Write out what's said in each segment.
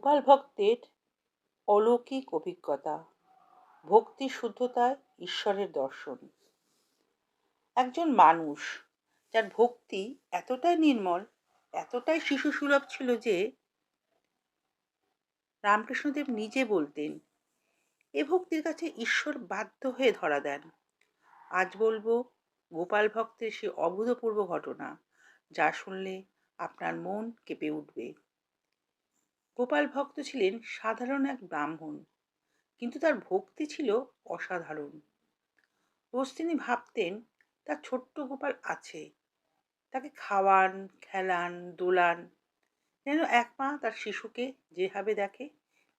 গোপাল ভক্তের অলৌকিক অভিজ্ঞতা, ভক্তি শুদ্ধতায় ঈশ্বরের দর্শন। একজন মানুষ যার ভক্তি এতটাই নির্মল, এতটাই শিশু সুলভ ছিল যে রামকৃষ্ণদেব নিজে বলতেন, এ ভক্তির কাছে ঈশ্বর বাধ্য হয়ে ধরা দেন। আজ বলব, গোপাল ভক্তের সে অভূতপূর্ব ঘটনা, যা শুনলে আপনার মন কেঁপে উঠবে। গোপাল ভক্ত ছিলেন সাধারণ এক ব্রাহ্মণ, কিন্তু তার ভক্তি ছিল অসাধারণ। রোজ তিনি ভাবতেন, তার ছোট্ট গোপাল আছে। তাকে খাওয়ান, খেলান, দোলান, যেন এক মা তার শিশুকে যেভাবে দেখে,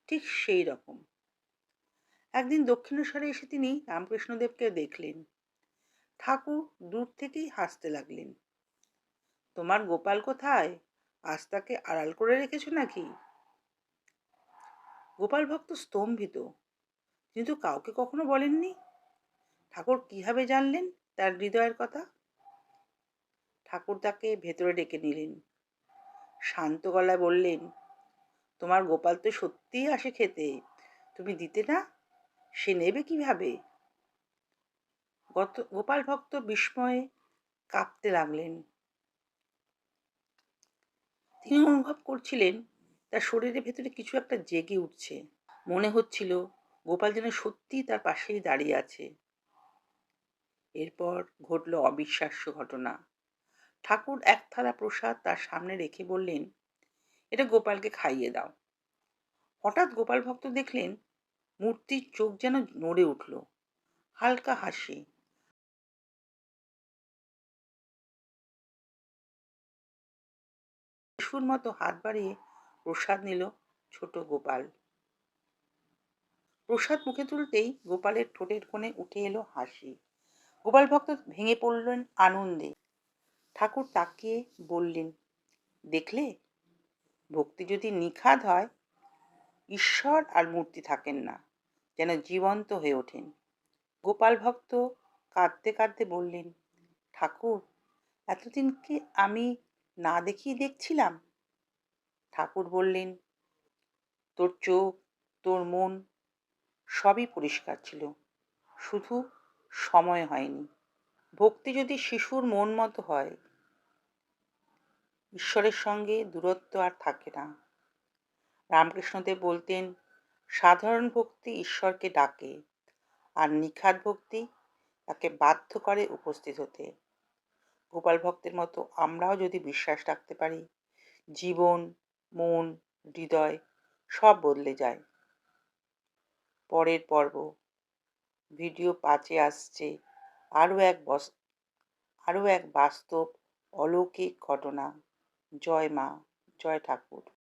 ঠিক সেই রকম। একদিন দক্ষিণেশ্বরে এসে তিনি রামকৃষ্ণদেবকে দেখলেন। ঠাকুর দূর থেকেই হাসতে লাগলেন। তোমার গোপাল কোথায়? আজ তাকে আড়াল করে রেখেছো নাকি? গোপাল ভক্ত স্তম্ভিত। কিন্তু কাউকে কখনো বলেননি। ঠাকুর কীভাবে জানলেন তার হৃদয়ের কথা? ঠাকুর তাকে ভেতরে ডেকে নিলেন। শান্ত গলায় বললেন, তোমার গোপাল তো সত্যিই আসে খেতে। তুমি দিতে না? সে নেবে কীভাবে? গত, গোপাল ভক্ত বিস্ময়ে কাঁপতে লাগলেন। তিনি অনুভব করছিলেন তার শরীরের ভেতরে কিছু একটা জেগে উঠছে। মনে হচ্ছিল গোপাল যেন সত্যিই তার পাশেই দাঁড়িয়ে আছে। এরপর ঘটল অবিশ্বাস্য ঘটনা। ঠাকুর এক থালা প্রসাদ তার সামনে রেখে বললেন, এটা গোপালকে খাইয়ে দাও। হঠাৎ গোপাল ভক্ত দেখলেন, মূর্তির চোখ যেন নড়ে উঠল। হালকা হাসি। শিশুর মতো হাত বাড়িয়ে প্রসাদ নিল ছোট গোপাল। প্রসাদ মুখে তুলতেই গোপালের ঠোঁটের কোণে উঠে এলো হাসি। গোপাল ভক্ত ভেঙে পড়লেন আনন্দে। ঠাকুর তাকিয়ে বললেন, দেখলে? ভক্তি যদি নিখাদ হয়, ঈশ্বর আর মূর্তি থাকেন না, যেন জীবন্ত হয়ে ওঠেন। গোপাল ভক্ত কাঁদতে কাঁদতে বললেন, ঠাকুর, এতদিন কি আমি না দেখেই দেখছিলাম? ঠাকুর বললেন, তোর চোখ, তোর মন সবই পরিষ্কার ছিল। শুধু সময় হয়নি। ভক্তি যদি শিশুর মন মতো হয়, ঈশ্বরের সঙ্গে দূরত্ব আর থাকে না। রামকৃষ্ণদেব বলতেন, সাধারণ ভক্তি ঈশ্বরকে ডাকে, আর নিখাত ভক্তি তাকে বাধ্য করে উপস্থিত হতে। গোপাল ভক্তের মতো আমরাও যদি বিশ্বাস রাখতে পারি, জীবন মন, হৃদয় সব বদলে যায়। পরের পর্ব। ভিডিও পাঁচে আসছে আরও এক বস, আরও এক বাস্তব অলৌকিক ঘটনা। জয় মা, জয় ঠাকুর।